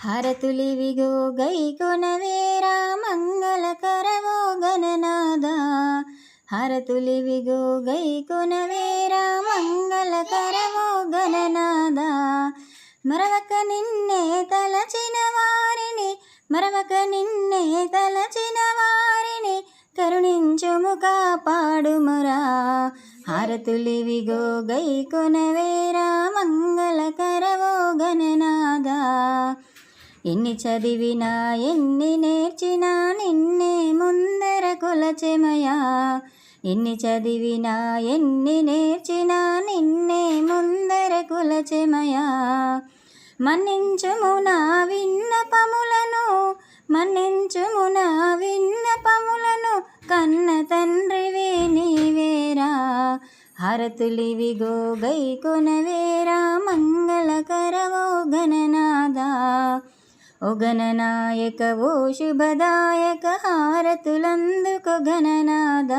హారతులివిగో గైకొనవేరా మంగళకరవో గణనాద హారతులివిగో గైకొనవేరా మంగళకరవో గణనాద మరవక నిన్నే తలచిన వారిని మరవక నిన్నే తలచిన వారిని కరుణించుము కాపాడుమురా. హారతులివిగో గైకొనవేరా మంగళకరవో గణనాదా ఎన్ని చదివినా ఎన్ని నేర్చినా నిన్నే ముందర కొలచెమయా. ఎన్ని చదివినా ఎన్ని నేర్చినా నిన్నే ముందర కులచెమయా. మన్నించుము నా విన్నపములను మన్నించుము నా విన్నపములను కన్న తండ్రివే నీవేరా. హారతులివిగో గై కొనవేరా మంగళకరవో గణనాదా ఓ గణనాయక ఓ శుభదాయక హారతులందుకు గణనాదా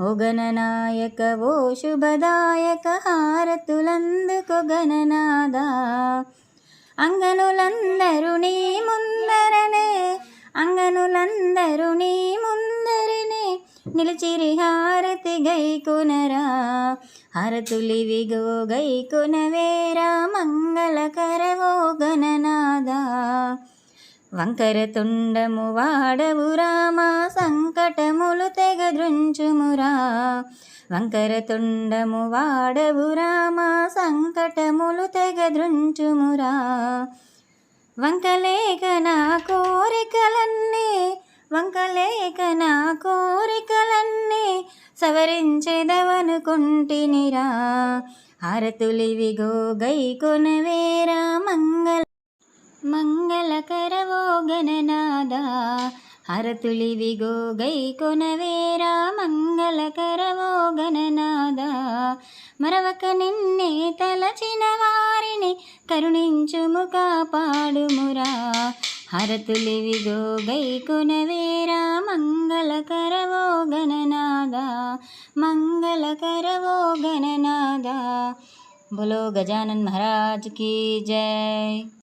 ఓ గణనాయక ఓ శుభదాయక హారతులందుకు గణనాదా అంగనులందరూ నీ ముందరనే అంగనులందరూ నీ ముందరనే నిలిచిరి హారతి గైకొనరా హారతులివిగో గై వంకర తుండము వాడవు రామా సంకటములు తెగదృంచుమురా వంకర తుండము వాడవు రామా సంకటములు తెగదృంచుమురా వంకలేక నా కోరికలన్నీ వంకలేక నా కోరికలన్నీ సవరించెదవనుకుంటినిరా. హారతులివిగో గై కొనవేరా మంగళ మంగళకరవో ಹರತುಳಿವಿಗೋ ಗೈಕೊನವೇರ ಮಂಗಲಕರವೋ ಗಣನಾದ మరవక నిన్నే తలచిన వారిని కరుణించుము కాపాడుమురా. గై కొనవేరా మంగళకరవో గణనాద మంగళకరవో గణనాద బులో గజానన్ మహారాజ్ కీ జై.